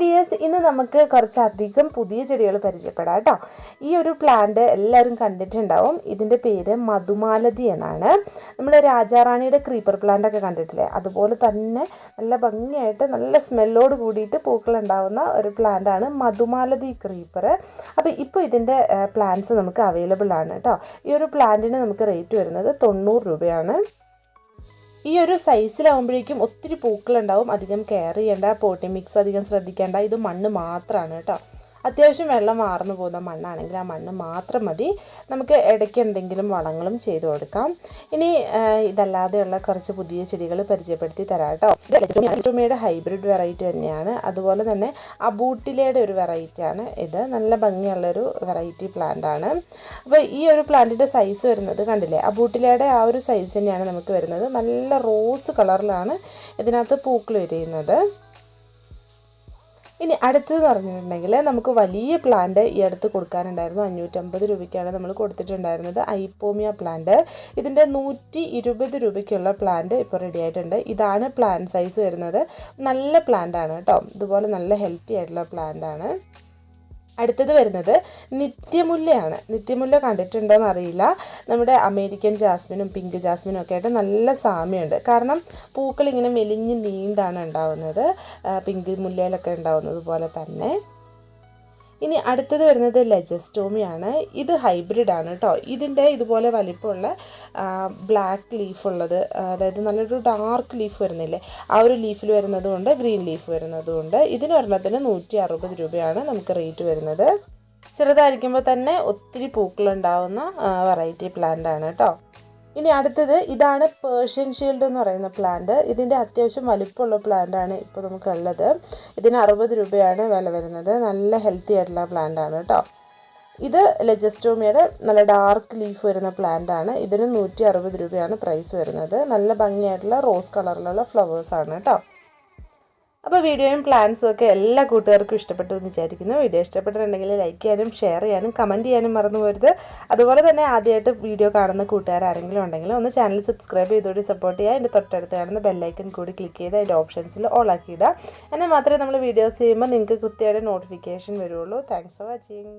Dears ഇന്ന് നമുക്ക് കുറച്ചധികം പുതിയ ചെടികൾ പരിചയപ്പെടാം കേട്ടോ. ഈ ഒരു പ്ലാന്റ് എല്ലാവരും കണ്ടിട്ടുണ്ടാവും. ഇതിന്റെ പേര് മധുമാലതി എന്നാണ്. നമ്മൾ രാജാറാണിയുടെ ക്രീപ്പർ പ്ലാന്റ് ഒക്കെ കണ്ടിട്ടില്ലേ? അതുപോലെ തന്നെ നല്ല ഭംഗിയായിട്ട് നല്ല സ്മെല്ലോട് കൂടിയിട്ട് പൂക്കൾ ഉണ്ടാവുന്ന ഒരു പ്ലാന്റാണ് മധുമാലതി ക്രീപ്പർ അപ്പോൾ ഇപ്പോൾ ഇതിന്റെ പ്ലാന്റ്സ് നമുക്ക് അവൈലബിൾ ആണ് കേട്ടോ. ഈ ഒരു പ്ലാന്റിന് നമുക്ക് റേറ്റ് വരുന്നത് തൊണ്ണൂറ് രൂപയാണ്. ഈ ഒരു സൈസിലാവുമ്പോഴേക്കും ഒത്തിരി പൂക്കളുണ്ടാവും. അധികം കെയർ ചെയ്യേണ്ട. പോട്ടി മിക്സ് അധികം ശ്രദ്ധിക്കേണ്ട. ഇത് മണ്ണ് മാത്രമാണ് കേട്ടോ. അത്യാവശ്യം വെള്ളം വാർന്നു പോകുന്ന മണ്ണാണെങ്കിൽ ആ മണ്ണ് മാത്രം മതി. നമുക്ക് ഇടയ്ക്ക് എന്തെങ്കിലും വളങ്ങളും ചെയ്തു കൊടുക്കാം. ഇനി ഇതല്ലാതെയുള്ള കുറച്ച് പുതിയ ചെടികൾ പരിചയപ്പെടുത്തി തരാം കേട്ടോ. ഹൈബ്രിഡ് വെറൈറ്റി തന്നെയാണ്. അതുപോലെ തന്നെ അബൂട്ടിലയുടെ ഒരു വെറൈറ്റിയാണ് ഇത്. നല്ല ഭംഗിയുള്ളൊരു വെറൈറ്റി പ്ലാന്റ് ആണ്. അപ്പോൾ ഈ ഒരു പ്ലാന്റിന്റെ സൈസ് വരുന്നത് കണ്ടില്ലേ? അബൂട്ടിലയുടെ ആ ഒരു സൈസ് തന്നെയാണ് നമുക്ക് വരുന്നത്. നല്ല റോസ് കളറിലാണ് ഇതിനകത്ത് പൂക്കൾ വിരിയുന്നത്. ഇനി അടുത്തത് പറഞ്ഞിട്ടുണ്ടെങ്കിൽ നമുക്ക് വലിയ പ്ലാന്റ് ഈ അടുത്ത് കൊടുക്കാനുണ്ടായിരുന്നു. അഞ്ഞൂറ്റമ്പത് രൂപയ്ക്കാണ് നമ്മൾ കൊടുത്തിട്ടുണ്ടായിരുന്നത്. ഐപ്പോമിയ പ്ലാന്റ് ഇതിന്റെ നൂറ്റി ഇരുപത് രൂപയ്ക്കുള്ള പ്ലാന്റ് ഇപ്പോൾ റെഡി ആയിട്ടുണ്ട്. ഇതാണ് പ്ലാന്റ് സൈസ് വരുന്നത്. നല്ല പ്ലാന്റ് ആണ് കേട്ടോ. ഇതുപോലെ നല്ല ഹെൽത്തി ആയിട്ടുള്ള പ്ലാന്റ് ആണ്. അടുത്തത് വരുന്നത് നിത്യമുല്ലയാണ്. നിത്യമുല്ല കണ്ടിട്ടുണ്ടോയെന്ന് അറിയില്ല നമ്മുടെ അമേരിക്കൻ ജാസ്മിനും പിങ്ക് ജാസ്മിനും ഒക്കെ ആയിട്ട് നല്ല സാമ്യമുണ്ട്. കാരണം പൂക്കൾ ഇങ്ങനെ മെലിഞ്ഞ് നീണ്ടാണ് ഉണ്ടാവുന്നത്. പിങ്ക് മുല്ലയിലൊക്കെ ഉണ്ടാവുന്നത് പോലെ തന്നെ. ഇനി അടുത്തത് വരുന്നത് ലെജസ്റ്റോമിയാണ്. ഇത് ഹൈബ്രിഡ് ആണ് കേട്ടോ ഇതിന്റെ ഇതുപോലെ വലിപ്പമുള്ള ബ്ലാക്ക് ലീഫ് ഉള്ളത് അതായത് നല്ലൊരു ഡാർക്ക് ലീഫ് വരുന്നില്ലേ ആ ഒരു ലീഫിൽ വരുന്നതുകൊണ്ട് ഗ്രീൻ ലീഫ് വരുന്നതുകൊണ്ട് ഇതിന് ഒരെണ്ണത്തിന് നൂറ്റി അറുപത് രൂപയാണ് നമുക്ക് റേറ്റ് വരുന്നത്. ചെറുതായിരിക്കുമ്പോൾ തന്നെ ഒത്തിരി പൂക്കളുണ്ടാവുന്ന വെറൈറ്റി പ്ലാന്റ് ആണ് കേട്ടോ ഇനി അടുത്തത് ഇതാണ് പേർഷ്യൻ ഷീൽഡ് എന്ന് പറയുന്ന പ്ലാന്റ് ഇതിന്റെ അത്യാവശ്യം വലിപ്പമുള്ള പ്ലാന്റാണ് ഇപ്പോൾ നമുക്കുള്ളത്. ഇതിന് അറുപത് രൂപയാണ് വില വരുന്നത്. നല്ല ഹെൽത്തി ആയിട്ടുള്ള പ്ലാന്റാണ് കേട്ടോ. ഇത് ലെജസ്റ്റോമിയുടെ നല്ല ഡാർക്ക് ലീഫ് വരുന്ന പ്ലാന്റാണ് ഇതിന് നൂറ്റി അറുപത് രൂപയാണ് പ്രൈസ് വരുന്നത്. നല്ല ഭംഗിയായിട്ടുള്ള റോസ് കളറിലുള്ള ഫ്ലവേഴ്സാണ് കേട്ടോ. അപ്പോൾ വീഡിയോയും പ്ലാൻസും ഒക്കെ എല്ലാ കൂട്ടുകാർക്കും ഇഷ്ടപ്പെട്ടു എന്ന് വിചാരിക്കുന്നു. വീഡിയോ ഇഷ്ടപ്പെട്ടിട്ടുണ്ടെങ്കിൽ ലൈക്ക് ചെയ്യാനും ഷെയർ ചെയ്യാനും കമന്റ് ചെയ്യാനും മറന്നു പോരുത്. അതുപോലെ തന്നെ ആദ്യമായിട്ട് വീഡിയോ കാണുന്ന കൂട്ടുകാർ ആരെങ്കിലും ഉണ്ടെങ്കിൽ ഒന്ന് ചാനൽ സബ്സ്ക്രൈബ് ചെയ്തുകൂടി സപ്പോർട്ട് ചെയ്യുക. അതിന്റെ തൊട്ടടുത്ത് കാണുന്ന ബെല്ലൈക്കൺ കൂടി ക്ലിക്ക് ചെയ്ത് അതിന്റെ ഓപ്ഷൻസിൽ ഓൾ ആക്കിയിടുക എന്നാൽ മാത്രമേ നമ്മൾ വീഡിയോസ് ചെയ്യുമ്പോൾ നിങ്ങൾക്ക് കൃത്യമായിട്ട് നോട്ടിഫിക്കേഷൻ വരുള്ളൂ. Thanks for watching